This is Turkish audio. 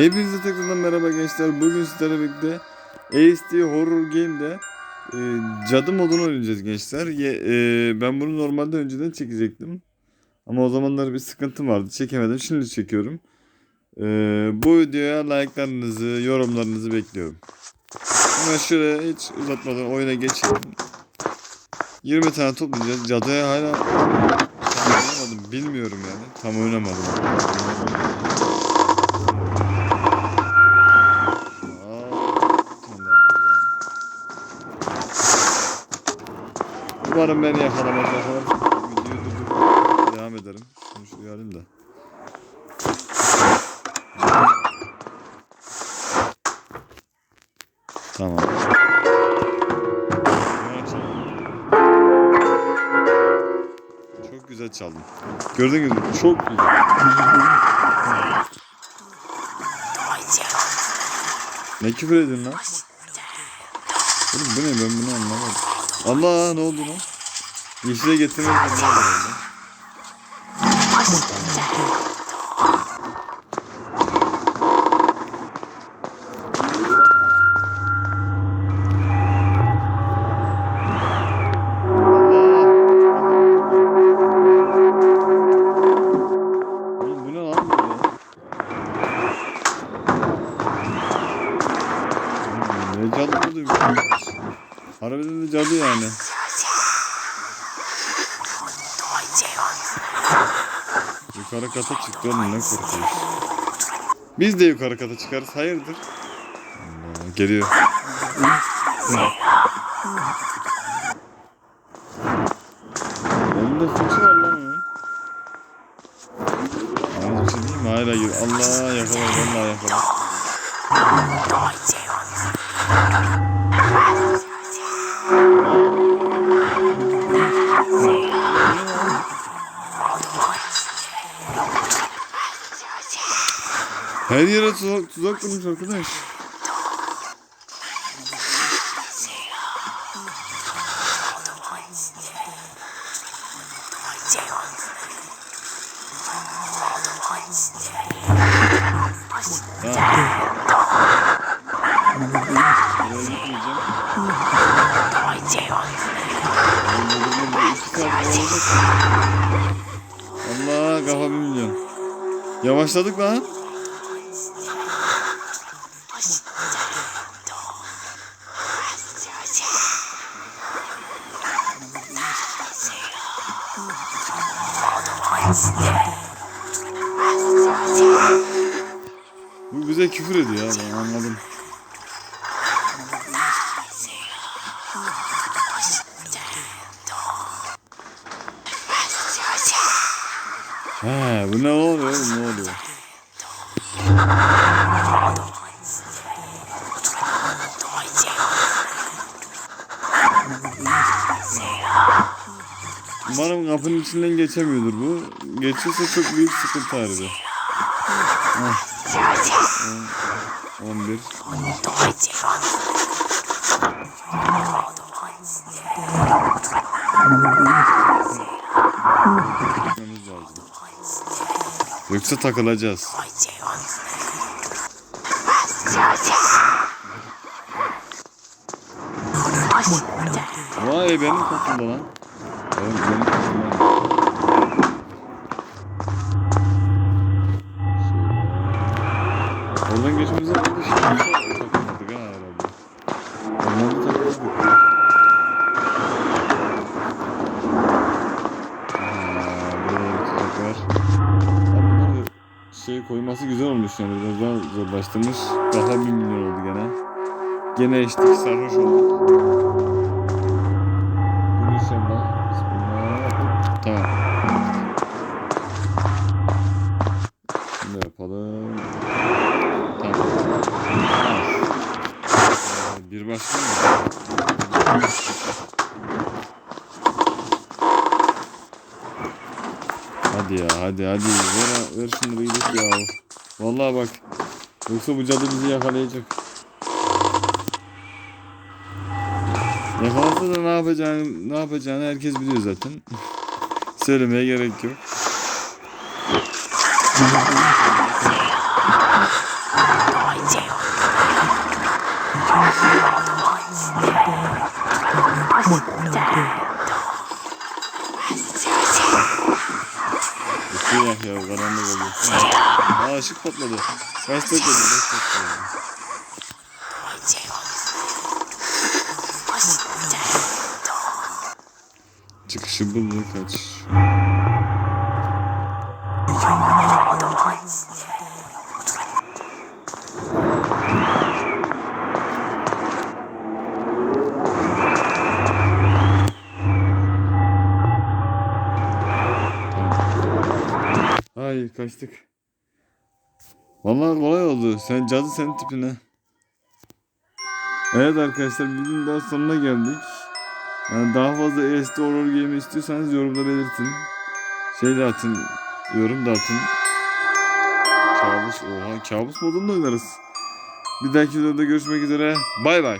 Hepinize tekrardan merhaba gençler. Bugün sizlerle birlikte ASD Horror Game'de e, cadı modunu oynayacağız gençler. Ye, e, ben bunu normalde önceden çekecektim. Ama o zamanlar bir sıkıntım vardı. Çekemedim. Şimdi çekiyorum. E, bu videoya like'larınızı, yorumlarınızı bekliyorum. Hemen şöyle hiç uzatmadan oyuna geçelim. 20 tane toplayacağız. Cadıya hala tam oynamadım. Bilmiyorum yani. Tam oynamadım. Umarım beni yakalamaz yakalar. Videoyu durdurup devam ederim. Şunu alayım da. Tamam. Çok güzel çaldım. Gördüğünüz gibi çok güzel. Ne küfür edin lan? Oğlum bu ne ben bunu anlamadım. Allah ne oldu lan? Yeşile getirmek ne oldu lan Ne cadı bulduymuş. Harbiden de cadı yani. Yukarı kata çıktı oğlum ne korkuyoruz. Biz de yukarı kata çıkarız hayırdır? Allah, geliyor. Onda fıçı var lan onun. Yalnız? Hala gir. Allah yakala vallahi yakala. Her yere tuzak, tuzak kurmuş arkadaş. Allah kafa bir milyon. Yavaşladık lan. Bu bize küfür ediyor ya ben anladım. He bu ne oluyor ne oluyor? Umarım kapının içinden geçemiyordur bu. Geçirse çok büyük sıkıntı harbi. On- 11 Gitmemiz lazım. Yoksa takılacağız. Vay benim kapımda lan. Oğlum benim kapımda. Şöyle. Oradan geçmemize herhalde şimdi takılmadık ha herhalde. Ondan da takıldık. Ha, buraya bir tuzak var. Ya bunlar da şey koyması güzel olmuş yani biraz daha zorlaştırmış. Daha bir milyon oldu gene. Gene içtik sarhoş olduk. Bir başka mı? Hadi ya hadi hadi ver, ver şunu bir gidip ya. Vallahi bak. Yoksa bu cadı bizi yakalayacak. Yakalasa da ne yapacağını, ne yapacağını herkes biliyor zaten. Söylemeye gerek yok. Eyvah ya karanlık oldu. Aa ışık patladı. Kaç patladı. Kaç patladı. Çıkışı bulduk kaç. Hayır kaçtık. Vallahi kolay oldu. Sen cadı sen tipine. Evet arkadaşlar videonun daha sonuna geldik. Yani daha fazla ESD horror game istiyorsanız yorumda belirtin. Şey de atın. Yorum da atın. Kabus. Oha kabus modunda oynarız. Bir dahaki videoda görüşmek üzere. Bay bay.